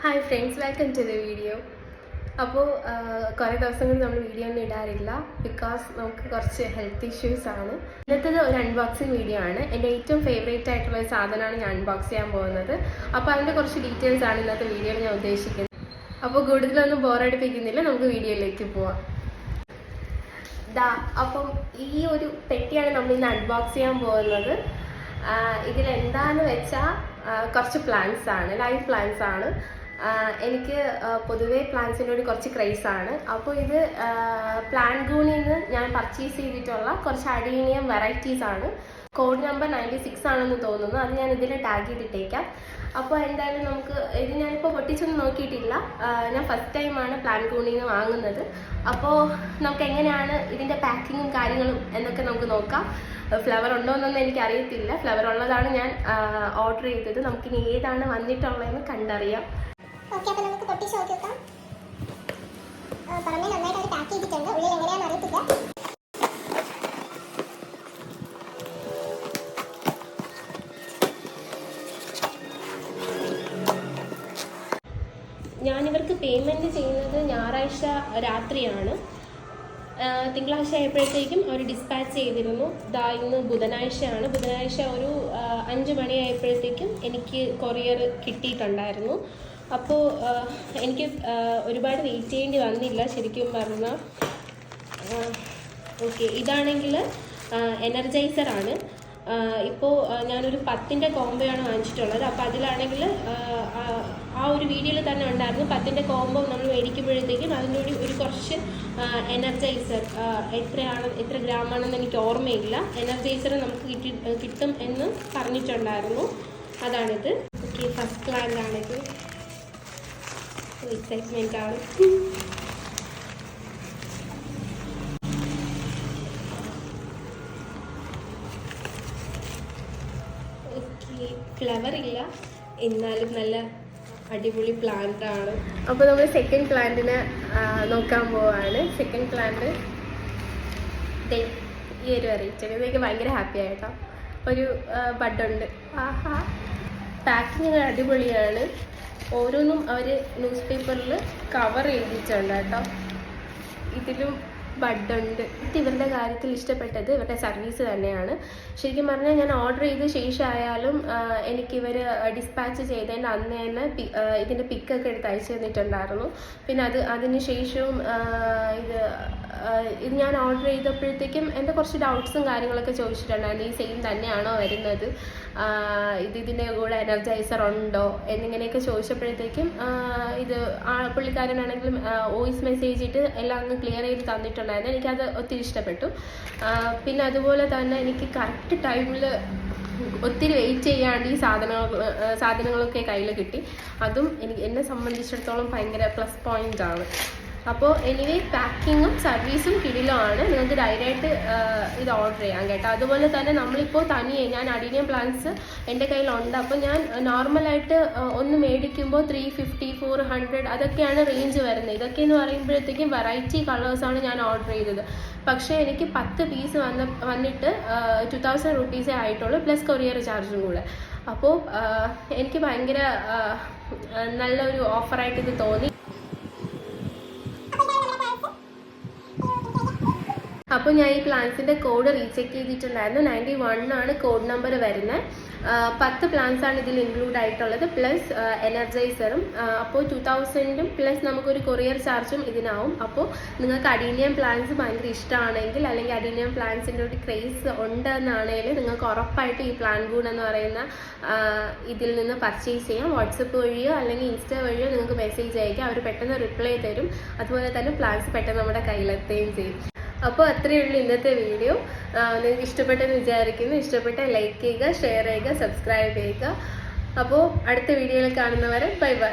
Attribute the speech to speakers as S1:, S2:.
S1: Hi friends welcome to the video അപ്പോൾ കുറേ ദിവസങ്ങൾ നമ്മൾ വീഡിയോ ഒന്നും ഇടാറില്ല ബിക്കോസ് നമുക്ക് കുറച്ച് ഹെൽത്ത് ഇഷ്യൂസ് ആണ്. ഇന്നത്തെ ഒരു അൺബോക്സിങ് വീഡിയോ ആണ്. എന്റെ ഏറ്റവും ഫേവറേറ്റ് ആയിട്ടുള്ള ഒരു സാധനമാണ് ഞാൻ അൺബോക്സ് ചെയ്യാൻ പോകുന്നത്. അപ്പോൾ അതിന്റെ കുറച്ച് ഡീറ്റെയിൽസ് ആണ് ഇന്നത്തെ വീഡിയോയിൽ ഞാൻ ഉദ്ദേശിക്കുന്നത്. അപ്പോൾ കൂടുതലൊന്നും ബോറടിപ്പിക്കുന്നില്ല നമുക്ക് വീഡിയോയിലേക്ക് പോവാം. ദാ അപ്പം ഈ ഒരു പെട്ടിയാണ് നമ്മൾ ഇന്ന് അൺബോക്സ് ചെയ്യാൻ പോകുന്നത്. ഇതിൽ എന്താന്ന് വെച്ചാൽ കുറച്ച് പ്ലാന്റ്സ് ആണ് ലൈവ് പ്ലാന്റ്സ് ആണ്. എനിക്ക് പൊതുവേ പ്ലാന്റ്സിനോട് കുറച്ച് ക്രൈസ് ആണ് അപ്പോൾ ഇത് പ്ലാൻ ഗൂണിൽ നിന്ന് ഞാൻ പർച്ചേസ് ചെയ്തിട്ടുള്ള കുറച്ച് അഡീനിയം വെറൈറ്റീസ് ആണ്. കോഡ് നമ്പർ നയന്റി സിക്സ് ആണെന്ന് തോന്നുന്നു. അത് ഞാൻ ഇതിൽ ടാഗ് ചെയ്തിട്ടേക്കാം. അപ്പോൾ എന്തായാലും നമുക്ക് ഇത് ഞാനിപ്പോൾ പൊട്ടിച്ചൊന്നും നോക്കിയിട്ടില്ല. ഞാൻ ഫസ്റ്റ് ടൈമാണ് പ്ലാൻ നിന്ന് വാങ്ങുന്നത്. അപ്പോൾ നമുക്ക് എങ്ങനെയാണ് ഇതിന്റെ പാക്കിങ്ങും കാര്യങ്ങളും എന്നൊക്കെ നമുക്ക് നോക്കാം. ഫ്ലവർ ഉണ്ടോ എന്നൊന്നും എനിക്ക് അറിയത്തില്ല ഫ്ലവർ ഉള്ളതാണ് ഞാൻ ഓർഡർ ചെയ്തത്. നമുക്കിനി ഏതാണ് വന്നിട്ടുള്ളതെന്ന് കണ്ടറിയാം.
S2: അപ്പോൾ നമുക്ക് നോക്കി
S1: ഞാനിവർക്ക് പേയ്മെന്റ് ചെയ്യുന്നത് ഞായറാഴ്ച രാത്രിയാണ്. തിങ്കളാഴ്ച ആയപ്പോഴത്തേക്കും അവർ ഡിസ്പാച്ച് ചെയ്തിരുന്നു. ദാ ഇന്ന് ബുധനാഴ്ചയാണ്. ബുധനാഴ്ച ഒരു അഞ്ച് മണിയായപ്പോഴത്തേക്കും എനിക്ക് കൊറിയർ കിട്ടിയിട്ടുണ്ടായിരുന്നു. അപ്പോൾ എനിക്ക് ഒരുപാട് വെയിറ്റ് ചെയ്യേണ്ടി വന്നില്ല ശരിക്കും പറഞ്ഞാൽ ഓക്കെ ഇതാണെങ്കിൽ എനർജൈസർ ആണ്. ഇപ്പോൾ ഞാനൊരു പത്തിന്റെ കോംബോയാണ് വാങ്ങിച്ചിട്ടുള്ളത്. അപ്പോൾ അതിലാണെങ്കിൽ ആ ഒരു വീഡിയോയിൽ തന്നെ ഉണ്ടായിരുന്നു. പത്തിന്റെ കോംബോ നമ്മൾ മേടിക്കുമ്പോഴത്തേക്കും അതിന്റെ കൂടി ഒരു കുറച്ച് എനർജൈസർ എത്രയാണ് എത്ര ഗ്രാമാണെന്ന് എനിക്ക് ഓർമ്മയില്ല. എനർജൈസർ നമുക്ക് കിട്ടി കിട്ടും എന്ന് പറഞ്ഞിട്ടുണ്ടായിരുന്നു. അതാണിത്. ഓക്കെ ഫസ്റ്റ് പ്ലാന്റ് ആണിത്. എക്സൈറ്റ്മെന്റ് ആണ് ഓക്കെ ഇല്ല. എന്നാലും നല്ല അടിപൊളി പ്ലാന്റ് ആണ്. അപ്പോൾ നമ്മൾ സെക്കൻഡ് പ്ലാന്റിനെ നോക്കാൻ പോവാണ്. സെക്കൻഡ് പ്ലാന്റ് ഈ ഒരു വെറൈറ്റി ഇതൊക്കെ ഭയങ്കര ഹാപ്പി ആയിട്ടോ ഒരു ബഡുണ്ട് ആഹാ. പാക്കിങ് അടിപൊളിയാണ്. ഓരോന്നും അവർ ന്യൂസ് പേപ്പറിൽ കവർ ചെയ്തിട്ടുണ്ട് കേട്ടോ. ഇതിലും ബഡുണ്ട്. ഇത് ഇവരുടെ കാര്യത്തിൽ ഇഷ്ടപ്പെട്ടത് ഇവരുടെ സർവീസ് തന്നെയാണ്. ശരിക്കും പറഞ്ഞാൽ ഞാൻ ഓർഡർ ചെയ്ത ശേഷമായാലും എനിക്ക് ഇവർ ഡിസ്പാച്ച് ചെയ്തതിന്റെ അന്ന് തന്നെ ഇതിന്റെ പിക്കൊക്കെ എടുത്ത് അയച്ചു തന്നിട്ടുണ്ടായിരുന്നു. പിന്നെ അത് അതിന് ശേഷവും ഇത് ഇത് ഞാൻ ഓർഡർ ചെയ്തപ്പോഴത്തേക്കും എന്റെ കുറച്ച് ഡൗട്ട്സും കാര്യങ്ങളൊക്കെ ചോദിച്ചിട്ടുണ്ടായിരുന്നു. ഈ സെയിം തന്നെയാണോ വരുന്നത്? ഇത് ഇതിന്റെ കൂടെ എനർജൈസർ ഉണ്ടോ? എന്നിങ്ങനെയൊക്കെ ചോദിച്ചപ്പോഴത്തേക്കും ഇത് ആ പുള്ളിക്കാരനാണെങ്കിലും വോയിസ് മെസ്സേജ് ഇട്ട് എല്ലാം അങ്ങ് ക്ലിയർ ചെയ്ത് തന്നിട്ടുണ്ടായിരുന്നു. എനിക്കത് ഒത്തിരി ഇഷ്ടപ്പെട്ടു. പിന്നെ അതുപോലെ തന്നെ എനിക്ക് കറക്റ്റ് ടൈമിൽ ഒത്തിരി വെയിറ്റ് ചെയ്യാണ്ട് ഈ സാധനങ്ങൾ സാധനങ്ങളൊക്കെ കയ്യിൽ കിട്ടി. അതും എനിക്ക് എന്നെ സംബന്ധിച്ചിടത്തോളം ഭയങ്കര പ്ലസ് പോയിന്റ് ആണ്. അപ്പോൾ എനിവേ പാക്കിങ്ങും സർവീസും കിടിലമാണ് നിങ്ങൾക്ക് ഡയറക്റ്റ് ഇത് ഓർഡർ ചെയ്യാം കേട്ടോ. അതുപോലെ തന്നെ നമ്മളിപ്പോൾ തനിയെ ഞാൻ അഡീനിയം പ്ലാൻസ് എന്റെ കയ്യിലുണ്ട്. അപ്പോൾ ഞാൻ നോർമലായിട്ട് ഒന്ന് മേടിക്കുമ്പോൾ ത്രീ ഫിഫ്റ്റി ഫോർ ഹൺഡ്രഡ് അതൊക്കെയാണ് റേഞ്ച് വരുന്നത്. ഇതൊക്കെ എന്ന് പറയുമ്പോഴത്തേക്കും വെറൈറ്റി കളേഴ്സാണ് ഞാൻ ഓർഡർ ചെയ്തത്. പക്ഷേ എനിക്ക് പത്ത് പീസ് വന്ന വന്നിട്ട് ടു തൗസൻഡ് റുപ്പീസേ ആയിട്ടുള്ളൂ പ്ലസ് കൊറിയർ ചാർജും കൂടെ. അപ്പോൾ എനിക്ക് ഭയങ്കര നല്ലൊരു ഓഫറായിട്ട് ഇത് തോന്നി. അപ്പോൾ ഞാൻ ഈ പ്ലാൻസിന്റെ കോഡ് റീചെക്ക് ചെയ്തിട്ടുണ്ടായിരുന്നു. നയന്റി വൺ ആണ് കോഡ് നമ്പർ വരുന്നത് പത്ത് ആണ് ഇതിൽ ഇൻക്ലൂഡ് ആയിട്ടുള്ളത്. പ്ലസ് എനർജൈസറും അപ്പോൾ ടു തൗസൻഡും പ്ലസ് നമുക്കൊരു കൊറിയർ ചാർജും ഇതിനാവും. അപ്പോൾ നിങ്ങൾക്ക് അഡീനിയം പ്ലാൻസ് ഭയങ്കര ഇഷ്ടമാണെങ്കിൽ അല്ലെങ്കിൽ അഡീനിയം പ്ലാൻസിന്റെ ഒരു ക്രേസ് ഉണ്ടെന്നാണെങ്കിൽ നിങ്ങൾക്ക് ഉറപ്പായിട്ട് ഈ പ്ലാൻ ഗൂൺ എന്ന് പറയുന്ന ഇതിൽ നിന്ന് പർച്ചേസ് ചെയ്യാം. വാട്സപ്പ് വഴിയോ അല്ലെങ്കിൽ ഇൻസ്റ്റ വഴിയോ നിങ്ങൾക്ക് മെസ്സേജ് അയക്കാം. അവർ പെട്ടെന്ന് റിപ്ലൈ തരും. അതുപോലെ തന്നെ പ്ലാൻസ് പെട്ടെന്ന് നമ്മുടെ കയ്യിലെത്തുകയും ചെയ്യും. അപ്പോൾ അത്രയേ ഉള്ളൂ ഇന്നത്തെ വീഡിയോ. നിങ്ങൾക്ക് ഇഷ്ടപ്പെട്ടെന്ന് വിചാരിക്കുന്നു. ഇഷ്ടപ്പെട്ട ലൈക്ക് ചെയ്യുക ഷെയർ ചെയ്യുക സബ്സ്ക്രൈബ് ചെയ്യുക. അപ്പോൾ അടുത്ത വീഡിയോയിൽ കാണുന്നവരെ ബൈ ബൈ